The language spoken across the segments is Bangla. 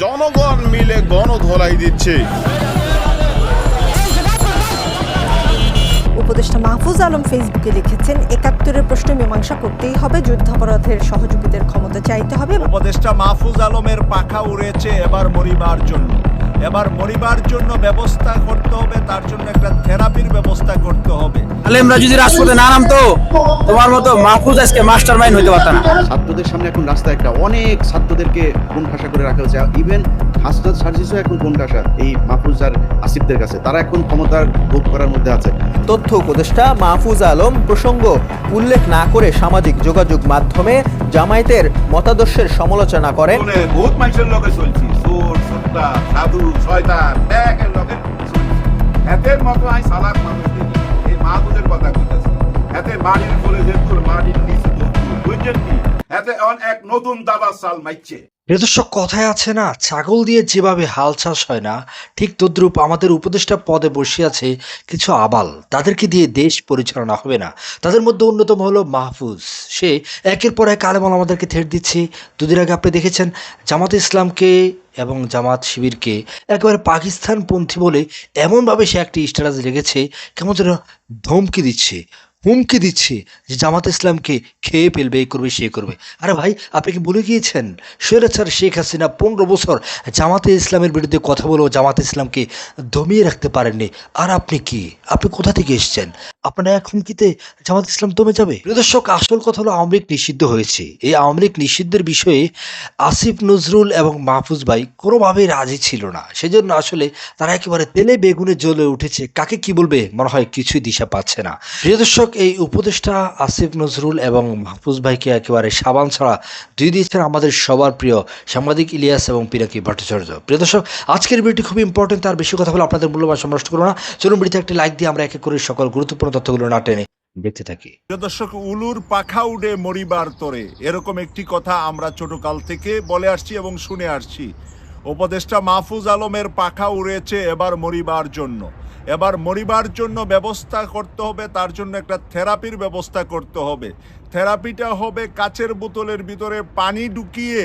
জনগণ মিলে গণধোলাই দিচ্ছে। উপদেষ্টা মাহফুজ আলম ফেসবুকে লিখেছেন একাত্তরের প্রশ্ন মীমাংসা করতেই হবে যুদ্ধাপরাধের সহযোগীদের ক্ষমতা চাইতে হবে উপদেষ্টা মাহফুজ আলমের পাখা উড়েছে এবার মরিবার জন্য। এবার মরিবার জন্য ব্যবস্থা করতে হবে তার জন্য একটা থেরাপির ব্যবস্থা করতে হবে। আলেমরা যদি রাজপথে না নামতো তোমার মতো মাহফুজ আজকে মাস্টার মাইন্ড হইতে পারত না। ছাত্রদের সামনে এখন রাস্তায় একটা অনেক ছাত্রদেরকে কোন ঠাসা করে রাখা হয়েছে। ইভেন হাসনাত সার্জিসও এখন কোন ঠাসা এই মাহফুজ আর আসিফদের কাছে। তারা এখন ক্ষমতার ভোগ করার মধ্যে আছে। তথ্য উপদেষ্টা মাহফুজ আলম প্রসঙ্গ উল্লেখ না করে সামাজিক যোগাযোগ মাধ্যমে জামায়াতের মতাদর্শের সমালোচনা করেন। বহুত মানুষের লগে চলছি। সাধু শয়তান চলছি মতো সালাক কথা এতে তোর বাড়ির নিচে বুঝছেন কি? এতে এক নতুন দাবার সাল দর্শক কথায় আছে না, ছাগল দিয়ে যেভাবে হাল চাষ হয় না, ঠিক তদ্রূপ আমাদের উপদেষ্টা পদে বসে আছে কিছু আবাল। তাদেরকে দিয়ে দেশ পরিচালনা হবে না। তাদের মধ্যে অন্যতম হলো মাহফুজ। সে একের পর এক আলেমাল আমাদেরকে থেট দিচ্ছে। দুদিন আগে আপনি দেখেছেন জামাত ইসলামকে এবং জামাত শিবিরকে একেবারে পাকিস্তানপন্থী বলে এমনভাবে সে একটি স্ট্যাটাস রেখেছে, কেমন যেন ধমকি দিচ্ছে। হুমকি দিচ্ছে যে জামাত ইসলামকে খেয়ে ফেলবে, এই করবে, সে করবে। আরে ভাই, আপনি কি ভুলে গিয়েছেন? স্বৈরাচার শেখ হাসিনা পনেরো বছর জামাতে ইসলামের বিরুদ্ধে কথা বলেও জামাত ইসলামকে দমিয়ে রাখতে পারেননি। আর আপনি কি? আপনি কোথা থেকে এসেছেন? আপনার এক হুমকিতে জামাত ইসলাম দমে যাবে? দর্শক, আসল কথা হলো আওয়ামী লীগ নিষিদ্ধ হয়েছে। এই আওয়ামী লীগ নিষিদ্ধের বিষয়ে আসিফ নজরুল এবং মাহফুজ ভাই কোনোভাবেই রাজি ছিল না। সেজন্য আসলে তারা একেবারে তেলে বেগুনে জ্বলে উঠেছে। কাকে কি বলবে? মনে হয় কিছুই দিশা পাচ্ছে না। প্রিয় দর্শক এই উপদেষ্টা আসিফ নজরুল এবং মাহফুজ ভাইকে একেবারে সাবান ছাড়া দুই দিয়েছেন আমাদের সবার প্রিয় সাংবাদিক ইলিয়াস এবং পিনাকি ভট্টাচার্য। প্রিয় দর্শক, আজকের ভিডিওটি খুব ইম্পর্টেন্ট তার বেশি কথা বলে আপনাদের মূল্যবান সময় নষ্ট করব না। চলুন ভিডিওতে একটি লাইক দিয়ে আমরা এক করে সকল গুরুত্বপূর্ণ তথ্যগুলো না টেনে দেখতে থাকি। দর্শক, উলুর পাখা উড়ে মরিবার তরে। এরকম একটি কথা আমরা ছোটকাল থেকে বলে আসছি এবং শুনে আসছি। উপদেষ্টা মাহফুজ আলমের পাখা উড়েছে এবার মরিবার জন্য। এবার মরিবার জন্য ব্যবস্থা করতে হবে, তার জন্য একটা থেরাপির ব্যবস্থা করতে হবে। থেরাপিটা হবে কাচের বোতলের ভিতরে পানি ঢুকিয়ে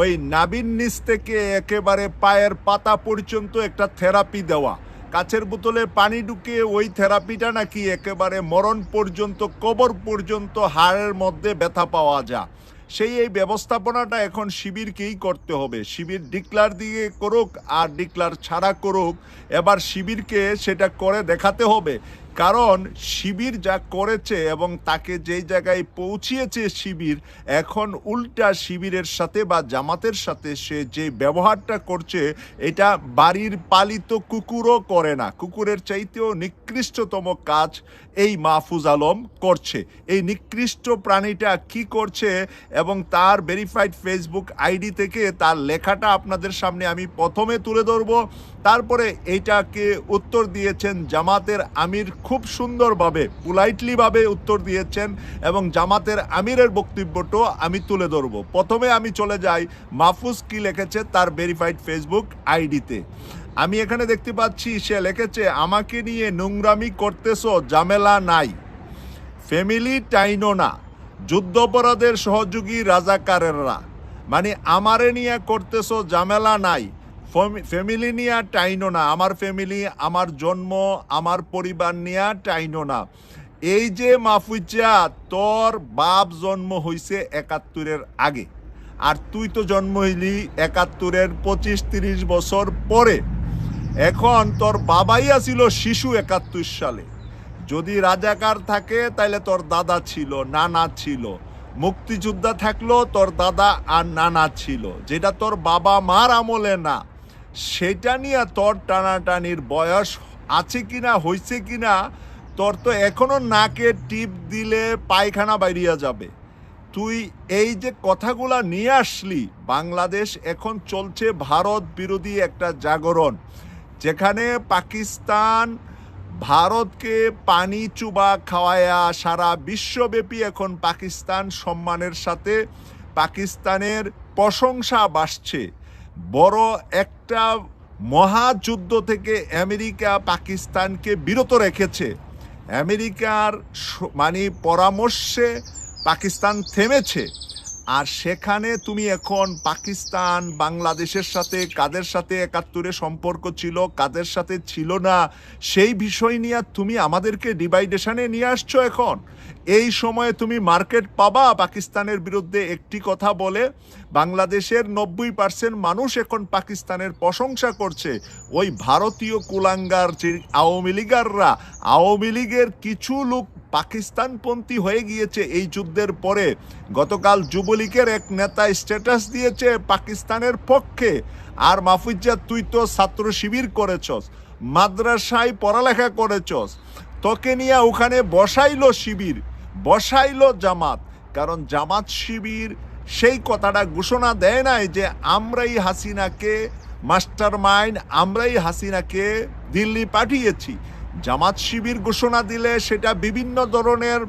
ওই নাবিন নিচ থেকে একেবারে পায়ের পাতা পর্যন্ত একটা থেরাপি দেওয়া। কাছের বোতলে পানি ঢুকিয়ে ওই থেরাপিটা নাকি একেবারে মরণ পর্যন্ত, কবর পর্যন্ত, হাড়ের মধ্যে ব্যথা পাওয়া যায়। সেই এই ব্যবস্থাপনাটা এখন শিবিরকেই করতে হবে। শিবির ডিক্লার দিয়ে করুক আর ডিক্লার ছাড়া করুক, এবার শিবিরকে সেটা করে দেখাতে হবে। কারণ শিবির যা করেছে এবং তাকে যেই জায়গায় পৌঁছিয়েছে শিবির, এখন উল্টা শিবিরের সাথে বা জামাতের সাথে সে যে ব্যবহারটা করছে, এটা বাড়ির পালিত কুকুরও করে না। কুকুরের চাইতেও নিকৃষ্টতম কাজ এই মাহফুজ আলম করছে। এই নিকৃষ্ট প্রাণীটা কি করছে এবং তার ভেরিফাইড ফেসবুক আইডি থেকে তার লেখাটা আপনাদের সামনে আমি প্রথমে তুলে ধরবো। তারপরে এইটাকে উত্তর দিয়েছেন জামাতের আমির খুব সুন্দরভাবে, পোলাইটলিভাবে উত্তর দিয়েছেন এবং জামাতের আমিরের বক্তব্যটাও আমি তুলে ধরবো। প্রথমে আমি চলে যাই, মাহফুজ কি লিখেছে তার ভেরিফাইড ফেসবুক আইডিতে। আমি এখানে দেখতে পাচ্ছি, সে লিখেছে, আমাকে নিয়ে নোংরামি করতেছো জামেলা নাই। ফ্যামিলি টাইনো না। যুদ্ধাপরাধের সহযোগী রাজাকারেররা। মানে আমারে নিয়ে করতেছো জামেলা নাই। ফ্যামিলি নিয়ে টাইনো না। আমার ফ্যামিলি, আমার জন্ম, আমার পরিবার নিয়ে টাইনো না। এই যে মাফুজা তোর বাপ জন্ম হইছে একাত্তরের আগে। আর তুই তো জন্ম হইলি একাত্তরের পঁচিশ তিরিশ বছর পরে। এখন তোর বাবাই আছিল শিশু একাত্তর সালে। যদি রাজাকার থাকে তাহলে তোর দাদা ছিল, নানা ছিল। মুক্তিযোদ্ধা থাকল, তোর দাদা আর নানা ছিল। যেটা তোর বাবা মার আমলে না। সেটা নিয়ে তোর টানাটানির বয়স আছে কিনা হয়েছে কিনা, তোর তো এখনও নাকে টিপ দিলে পায়খানা বাইরিয়া যাবে। তুই এই যে কথাগুলা নিয়ে আসলি, বাংলাদেশ এখন চলছে ভারত বিরোধী একটা জাগরণ, যেখানে পাকিস্তান ভারতকে পানি চুবা খাওয়ায়া সারা বিশ্বব্যাপী এখন পাকিস্তান সম্মানের সাথে পাকিস্তানের প্রশংসা বাসছে বড় একটা মহাযুদ্ধ থেকে আমেরিকা পাকিস্তানকে বিরত রেখেছে। আমেরিকার মানে পরামর্শে পাকিস্তান থেমেছে। আর সেখানে তুমি এখন পাকিস্তান, বাংলাদেশের সাথে, কাদের সাথে একাত্তরে সম্পর্ক ছিল, কাদের সাথে ছিল না, সেই বিষয় নিয়ে তুমি আমাদেরকে ডিভাইডেশনে নিয়ে আসছো এখন। এই সময়ে তুমি মার্কেট পাবা পাকিস্তানের বিরুদ্ধে একটি কথা বলে, বাংলাদেশের নব্বই পার্সেন্ট মানুষ এখন পাকিস্তানের প্রশংসা করছে। ওই ভারতীয় কুলাঙ্গার যে আওয়ামী লীগাররা, আওয়ামী লীগের কিছু লোক পাকিস্তানপন্থী হয়ে গিয়েছে এই যুদ্ধের পরে। গতকাল যুবলীগের এক নেতা স্ট্যাটাস দিয়েছে পাকিস্তানের পক্ষে। আর মাহফুজা তুই তো ছাত্র শিবির করেছস, মাদ্রাসায় পড়ালেখা করেছস। তোকে নিয়ে ওখানে বসাইলো শিবির, বসাইলো জামাত। কারণ জামাত শিবির সেই কথাটা ঘোষণা দেয় নাই যে আমরাই হাসিনাকে মাস্টার মাইন্ড আমরাই হাসিনাকে দিল্লি পাঠিয়েছি। জামাত শিবির ঘোষণা দিলে সেটা বিভিন্ন ধরনের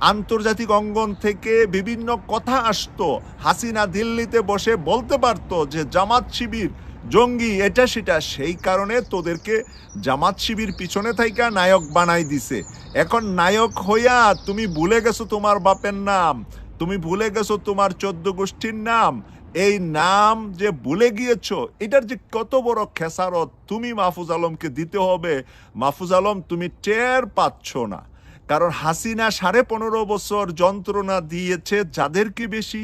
আন্তর্জাতিক অঙ্গন থেকে বিভিন্ন কথা আসতো। হাসিনা দিল্লিতে বসে বলতে পারতো যে, জামাত শিবির, জঙ্গি এটা সেটা, সেই কারণে তোদেরকে জামাত শিবির পিছনে থাইকা নায়ক বানাই দিছে। এখন নায়ক হইয়া তুমি ভুলে গেছো তোমার বাপের নাম, তুমি ভুলে গেছো তোমার চোদ্দ গোষ্ঠীর নাম। এই নাম যে ভুলে গিয়েছো, এটার যে কত বড় খেসারত তুমি মাহফুজ আলমকে দিতে হবে, মাহফুজ আলম তুমি টের পাচ্ছ না। কারণ হাসিনা সাড়ে পনেরো বছর যন্ত্রণা দিয়েছে যাদেরকে বেশি?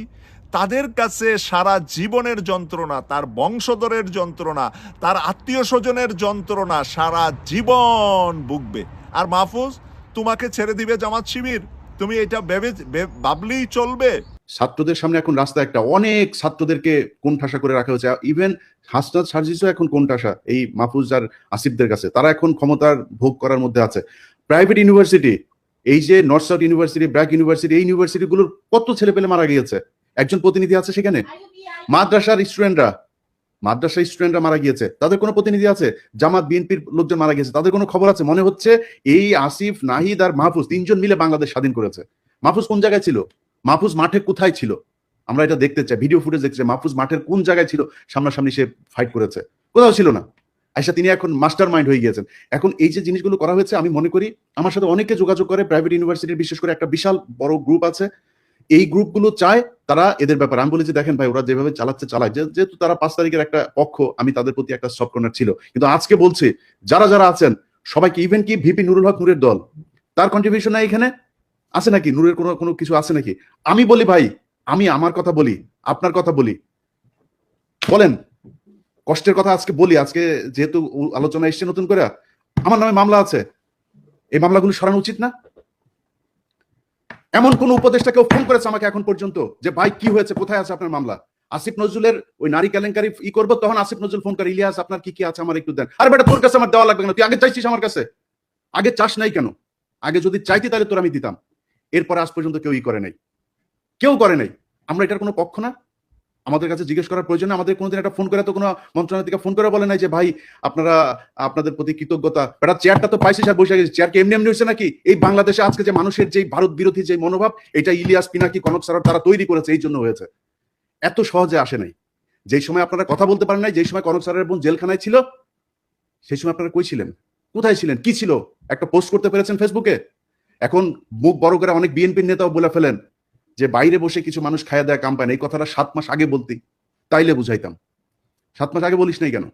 তাদের কাছে সারা জীবনের যন্ত্রণা, তার বংশধরের যন্ত্রণা, তার আত্মীয় স্বজনের যন্ত্রণা সারা জীবন ভুগবে। আর মাহফুজ, তোমাকে ছেড়ে দিবে জামাত শিবির। তুমি এটা ভেবে ভাবলেই চলবে। ছাত্রদের সামনে এখন রাস্তা একটা অনেক ছাত্রদেরকে কোন ঠাসা করে রাখা হয়েছে। ইভেন হাসনাত সার্জিসও এখন কোন ঠাসা এই মাহফুজ আর আসিফদের কাছে। তারা এখন ক্ষমতার ভোগ করার মধ্যে আছে। প্রাইভেট ইউনিভার্সিটি এই যে North South University BRAC University এই ইউনিভার্সিটিগুলোর কত ছেলে পেলে মারা গিয়েছে? একজন প্রতিনিধি আছে সেখানে? মাদ্রাসার স্টুডেন্টরা মাদ্রাসার স্টুডেন্টরা মারা গিয়েছে। তাদের কোনো প্রতিনিধি আছে? জামাত, বিএনপির লোকজন মারা গিয়েছে। তাদের কোনো খবর আছে? মনে হচ্ছে এই আসিফ, নাহিদ আর মাহফুজ তিনজন মিলে বাংলাদেশ স্বাধীন করেছে। মাহফুজ কোন জায়গায় ছিল? মাহফুজ মাঠে কোথায় ছিল? আমরা এটা দেখতে চাই। ভিডিও ফুটেজ দেখতে চাই। মাহফুজ মাঠের কোন জায়গায় ছিল? সামনাসামনি সে ফাইট করেছে। কোথাও ছিল না। আইসা তিনি এখন মাস্টার মাইন্ড হয়ে গিয়েছেন। এখন এই যে জিনিসগুলো করা হয়েছে, আমি মনে করি আমার সাথে অনেকে যোগাযোগ করে প্রাইভেট ইউনিভার্সিটির বিশেষ করে একটা বিশাল বড় গ্রুপ আছে। এই গ্রুপগুলো চায় তারা এদের ব্যাপারে। আমি বলি যে, দেখেন ভাই, ওরা যেভাবে চালাচ্ছে, চালায়। যেহেতু তারা পাঁচ তারিখের একটা পক্ষ, আমি তাদের প্রতি একটা সফট কর্নার ছিল। কিন্তু আজকে বলছি, যারা যারা আছেন, সবাইকে ইভেন কি ভিপি নুরুল হক নুরের দল, তার কন্ট্রিবিউশন এখানে? আছে নাকি? নূরের কোনো কোনো কিছু আছে নাকি? আমি বলি ভাই, আমি আমার কথা বলি, আপনার কথা বলি। বলেন কষ্টের কথা আজকে বলি, আজকে যেহেতু আলোচনা এসছে নতুন করে, আমার নামে মামলা আছে। এই মামলাগুলো সরানো উচিত না। এমন কোন উপদেষ্টা কেউ ফোন করেছে আমাকে এখন পর্যন্ত যে, ভাই, কি হয়েছে? কোথায় আছে আপনার মামলা? আসিফ নজরুলের ওই নারী কেলেঙ্কারি ই করব, তখন আসিফ নজরুল ফোন করে, ইলিয়াস, আপনার কি কি আছে? আমার একটু দেন। আরে বেটা, তোর কাছে আমার দেওয়া লাগবে না তুই আগে চাইছিস আমার কাছে? আগে চাস নাই কেন? আগে যদি চাইতি তাহলে তোর আমি দিতাম। এরপরে আজ পর্যন্ত কেউ ই করে নাই। কেউ করে নাই। আমরা এটার কোনো পক্ষ না। আমাদের কাছে জিজ্ঞেস করার প্রয়োজন। আমাদের কোনোদিন একটা ফোন করে তো কোনো মন্ত্রণালয় থেকে ফোন করে বলে নাই যে, ভাই, আপনারা, আপনাদের প্রতি কৃতজ্ঞতা। বেটা, চেয়ারটা তো পাইছিস আর বসে গেছে। চেয়ার কি এমনি এমনি হয়েছে নাকি? এই বাংলাদেশে আজকে যে মানুষের যে ভারত বিরোধী যে মনোভাব, এটা ইলিয়াস পিনাকি, কনক সারার তারা তৈরি করেছে, এই জন্য হয়েছে। এত সহজে আসে নাই। যেই সময় আপনারা কথা বলতে পারেন নাই, যেই সময় কনক সারের বোন জেলখানায় ছিল, সেই সময় আপনারা কই ছিলেন? কোথায় ছিলেন? কি ছিল? একটা পোস্ট করতে পেরেছেন ফেসবুকে? এখন মুখ বড় করে অনেক বিএনপির নেতাও বলে ফেলেন যে বাইরে বসে কিছু মানুষ খাইয়া দেয় কাম্পানি এই কথাটা সাত মাস আগে বলতি, তাইলে বুঝাইতাম। সাত মাস আগে বলিস নাই কেন?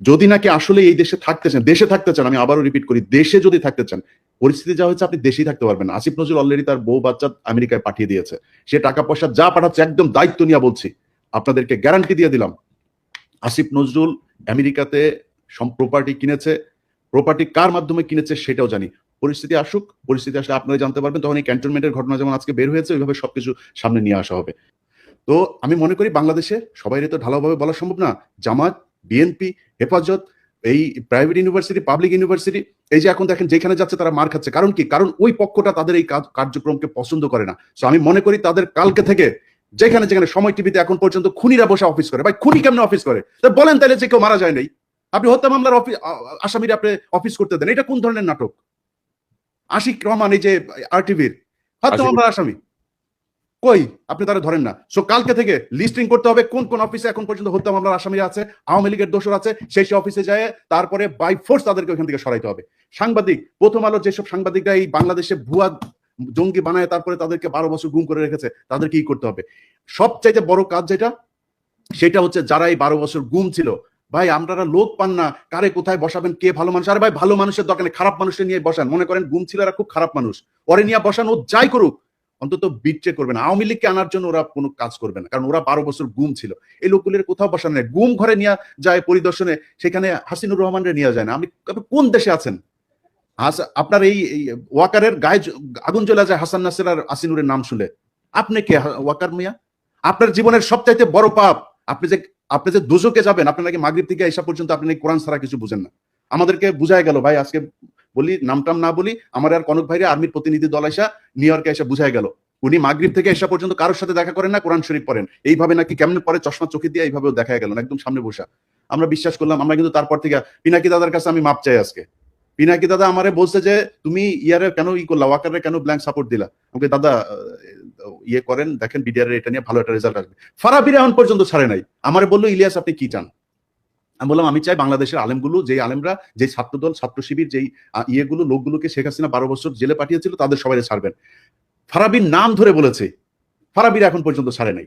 যদি নাকি আসলে এই দেশে থাকতে চান, দেশে থাকতে চান, আমি আবারও রিপিট করি, দেশে যদি থাকতে চান, পরিস্থিতি যা হচ্ছে আপনি দেশেই থাকতে পারবেন আসিফ নজরুল অলরেডি তার বউ বাচ্চা আমেরিকায় পাঠিয়ে দিয়েছে। সে টাকা পয়সা যা পাঠাচ্ছে, একদম দায়িত্ব নিয়ে বলছি। আপনাদেরকে গ্যারান্টি দিয়ে দিলাম, আসিফ নজরুল আমেরিকাতে প্রপার্টি কিনেছে। প্রপার্টি কার মাধ্যমে কিনেছে সেটাও জানি। পরিস্থিতি আসুক, পরিস্থিতি আসলে আপনারা জানতে পারবেন। তখন এই ক্যান্টনমেন্টের ঘটনা যেমন আজকে বের হয়েছে, ওইভাবে সবকিছু সামনে নিয়ে আসা হবে। তো আমি মনে করি বাংলাদেশে সবাই তো ঢালাওভাবে বলা সম্ভব না। জামাত বিএনপি হেফাজত, এই প্রাইভেট ইউনিভার্সিটি পাবলিক ইউনিভার্সিটি এই যে এখন দেখেন যেখানে যাচ্ছে তারা মার খাচ্ছে। কারণ কি? কারণ ওই পক্ষটা তাদের এই কার্যক্রমকে পছন্দ করে না। তো আমি মনে করি তাদের কালকে থেকে যেখানে যেখানে সময় টিভিতে এখন পর্যন্ত খুনিরা বসে অফিস করে। ভাই, খুনি কেমনে অফিস করে? বলেন তাহলে যে কেউ মারা যায় নাই। আপনি হত্যা মামলার আসামিরা আপনি অফিস করতে দেন। এটা কোন ধরনের নাটক? আশিক রহমান এই যে আর টিভির হত্যা আশিক- আসামি। কই? আপনি তারা ধরেন না। সো কালকে থেকে লিস্টিং করতে হবে কোন কোন অফিসে এখন পর্যন্ত হত্যা মামলার আসামিরা আছে আওয়ামী লীগের দোষর আছে সেই সেই অফিসে যায় তারপরে বাই ফোর্স তাদেরকে ওখান থেকে সরাইতে হবে। সাংবাদিক প্রথম আলো যেসব সাংবাদিকরা এই বাংলাদেশে ভুয়া জঙ্গি বানায় তারপরে তাদেরকে বারো বছর গুম করে রেখেছে তাদের কি করতে হবে। সবচাইতে বড় কাজ যেটা সেটা হচ্ছে যারা এই বারো বছর গুম ছিল ভাই আপনারা লোক পান না। কারে কোথায় বসাবেন কে ভালো মানুষ? আরে ভাই ভালো মানুষের দরকার নেই, খারাপ মানুষের নিয়ে বসান। মনে করেন গুম ছিল খুব খারাপ মানুষ। ওরে নিয়ে বসান ও যাই করুক। অন্তত বিট্রে করবে না আওয়ামী লীগকে আনার জন্য ওরা কোনো কাজ করবে না। কারণ ওরা বারো বছর গুম ছিল। এই লোকগুলির কোথাও বসানো নেই। গুম ঘরে নিয়ে যায় পরিদর্শনে সেখানে হাসিনুর রহমানরে নিয়ে যায় না। আপনি কোন দেশে আছেন? আপনার এই ওয়াকারের গায়ে আগুন জ্বলা যায় হাসান নাসির আর আসিনুরের নাম শুনে আপনি কে ওয়াকার মিয়া? আপনার জীবনের সবচাইতে বড় পাপ। আপনি যে আপনি যে দুজকে যাবেন, আপনি নাকি মাগরিব থেকে এসা পর্যন্ত আপনি নাকি কোরআন ছাড়া কিছু বুঝেন না। আমাদেরকে বুঝাই গেল, ভাই, আজকে বলি, নামটাম না বলি, আমার আর কনক ভাইরে আর্মির প্রতিনিধি দল এসা নিউ ইয়র্কে এসে বুঝাই গেল। উনি মাগরিব থেকে এসা পর্যন্ত কারোর সাথে দেখা করেন না, কোরআন শরীফ পড়েন। এইভাবে নাকি কেমন পরে চশমা চোখে দিয়ে এইভাবেও দেখা গেল একদম সামনে বসা। আমরা বিশ্বাস করলাম, আমরা কিন্তু তারপর থেকে, পিনাকি দাদার কাছে আমি মাপ চাই আজকে। পিনাকি দাদা আমারে বলছে যে, তুমি ইয়ারে কেন ই করলা ওয়াকারে কেন ব্ল্যাঙ্ক সাপোর্ট দিলা? আমাকে দাদা ইয়ে করেন, দেখেন বিডিআর এটা নিয়ে ভালো একটা রেজাল্ট আসবে। ফারাবির এখন পর্যন্ত ছাড়ে নাই। আমারে বলল, ইলিয়াস, আপনি কি চান? আমি বললাম, আমি চাই বাংলাদেশের আলেমগুলো যে আলেমরা যে ছাত্রদল, ছাত্র শিবির, যেই ইয়েগুলো, লোকগুলোকে শেখ হাসিনা বারো বছর জেলে পাঠিয়েছিল, তাদের সবাই ছাড়বেন। ফারাবির নাম ধরে বলেছে। ফারাবির এখন পর্যন্ত ছাড়ে নাই।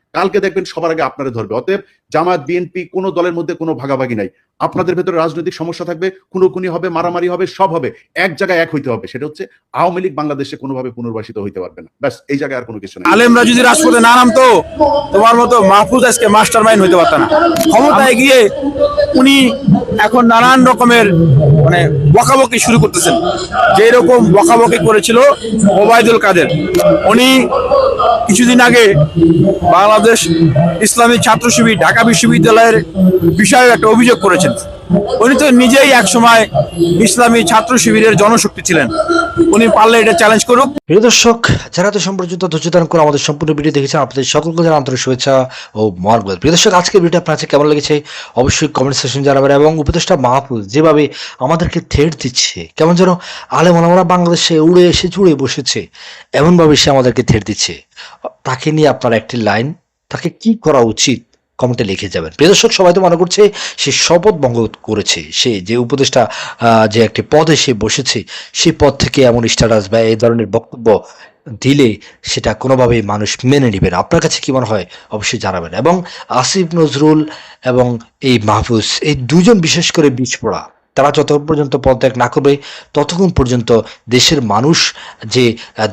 কালকে দেখবেন সবার আগে আপনারা ধরবে। অতএব জামাত বিএনপি কোনো দলের মধ্যে কোনো ভাগাভাগি নাই। আপনাদের ভেতরে রাজনৈতিক সমস্যা থাকবে, খুনোখুনি হবে, মারামারি হবে, সব হবে। এক জায়গায় এক হইতে হবে, সেটা হচ্ছে আওয়ামী লীগ বাংলাদেশে কোনোভাবে পুনর্বাসিত হইতে পারবে না। ব্যাস, এই জায়গায় আর কোনো কিছু নেই। আলেমরা যদি রাজপথে না নামতো, তোমার মতো মাহফুজ আজকে মাস্টার মাইন্ড হইতে পারত না। ক্ষমতায় গিয়ে উনি এখন নানান রকমের মানে বকাবকি শুরু করতেছেন। যে রকম বকাবকি করেছিল ওবায়দুল কাদের। উনি কিছুদিন আগে বাংলাদেশ ইসলামী ছাত্র শিবির, ঢাকা বিশ্ববিদ্যালয়ের বিষয়ে একটা অভিযোগ করেছেন। উনি তো নিজেই এক সময় ইসলামী ছাত্র শিবিরের জনশক্তি ছিলেন। উনি পারলে এটা চ্যালেঞ্জ করুক। প্রিয় দর্শক, যারা তো সম্পর্যন্ত ধৈর্য ধারণ করে আমাদের সম্পূর্ণ ভিডিও দেখেছেন, আপনাদের সকলকে জানা আন্তরিক শুভেচ্ছা ও মহানগর প্রিয় দর্শক, আজকের ভিডিও আপনার কেমন লেগেছে? অবশ্যই কমেন্ট সেকশন জানাবেন এবং উপদেষ্টা মাহফুজ যেভাবে আমাদেরকে থ্রেট দিচ্ছে, কেমন যেন আলেম আমরা বাংলাদেশে উড়ে এসে জুড়ে বসেছে, এমনভাবে সে আমাদেরকে থ্রেট দিচ্ছে। তাকে নিয়ে আপনার একটি লাইন তাকে কি করা উচিত? কমেন্টে লিখে যাবেন। প্রিয় দর্শক, সবাই তো মনে করছে সে শপথ ভঙ্গ করেছে। সে যে উপদেষ্টা যে একটি পদে সে বসেছে সেই পদ থেকে এমন স্ট্যাটাস বা এই ধরনের বক্তব্য দিলে সেটা কোনোভাবেই মানুষ মেনে নেবে না। আপনার কাছে কী মনে হয়? অবশ্যই জানাবেন। এবং আসিফ নজরুল এবং এই মাহফুজ, এই দুজন বিশেষ করে বিষ পড়া তারা যতক্ষণ পর্যন্ত পদত্যাগ না করবে, ততক্ষণ পর্যন্ত দেশের মানুষ যে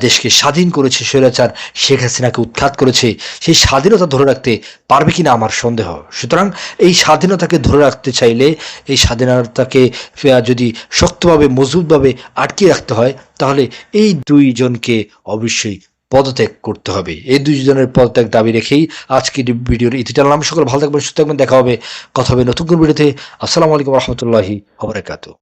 দেশকে স্বাধীন করেছে স্বৈরাচার, শেখ হাসিনাকে উৎখাত করেছে, সেই স্বাধীনতা ধরে রাখতে পারবে কিনা আমার সন্দেহ। সুতরাং এই স্বাধীনতাকে ধরে রাখতে চাইলে, এই স্বাধীনতাকে যদি শক্তভাবে, মজবুতভাবে আটকে রাখতে হয়, তাহলে এই দুইজনকে অবশ্যই পদত্যাগ করতে হবে। এই দুইজনের পদত্যাগ দাবি রেখেই আজকের ভিডিওর ইতি টানলাম সকল ভালো থাকবেন, সুস্থ থাকবেন। দেখা হবে, কথা হবে নতুন ভিডিওতে। আসসালামু আলাইকুম রহমতুল্লাহি